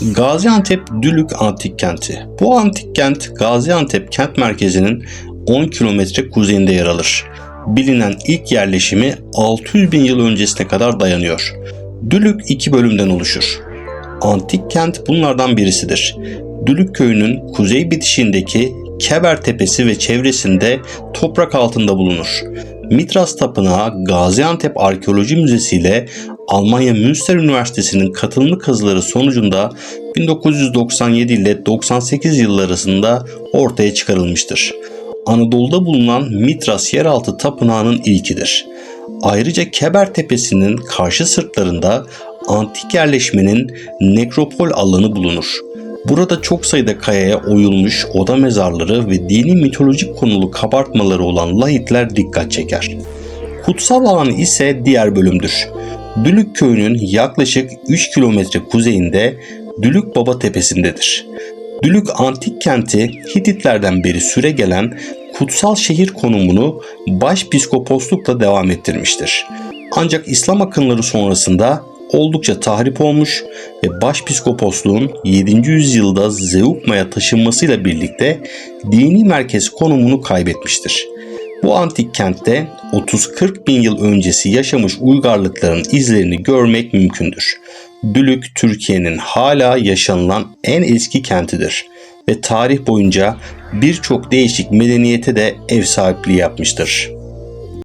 Gaziantep Dülük Antik Kenti. Bu antik kent Gaziantep kent merkezinin 10 kilometre kuzeyinde yer alır. Bilinen ilk yerleşimi 600 bin yıl öncesine kadar dayanıyor. Dülük iki bölümden oluşur. Antik kent bunlardan birisidir. Dülük köyünün kuzey bitişindeki Keber Tepesi ve çevresinde toprak altında bulunur. Mitras Tapınağı Gaziantep Arkeoloji Müzesi ile Almanya Münster Üniversitesi'nin katılımlı kazıları sonucunda 1997 ile 98 yılları arasında ortaya çıkarılmıştır. Anadolu'da bulunan Mitras yeraltı tapınağının ilkidir. Ayrıca Keber Tepesi'nin karşı sırtlarında antik yerleşmenin nekropol alanı bulunur. Burada çok sayıda kayaya oyulmuş oda mezarları ve dini mitolojik konulu kabartmaları olan lahitler dikkat çeker. Kutsal alan ise diğer bölümdür. Dülük köyünün yaklaşık 3 kilometre kuzeyinde Dülük Baba Tepesi'ndedir. Dülük antik kenti Hititlerden beri süre gelen kutsal şehir konumunu başpiskoposlukla devam ettirmiştir. Ancak İslam akınları sonrasında oldukça tahrip olmuş ve başpiskoposluğun 7. yüzyılda Zeugma'ya taşınmasıyla birlikte dini merkez konumunu kaybetmiştir. Bu antik kentte 30-40 bin yıl öncesi yaşamış uygarlıkların izlerini görmek mümkündür. Dülük Türkiye'nin hala yaşanılan en eski kentidir ve tarih boyunca birçok değişik medeniyete de ev sahipliği yapmıştır.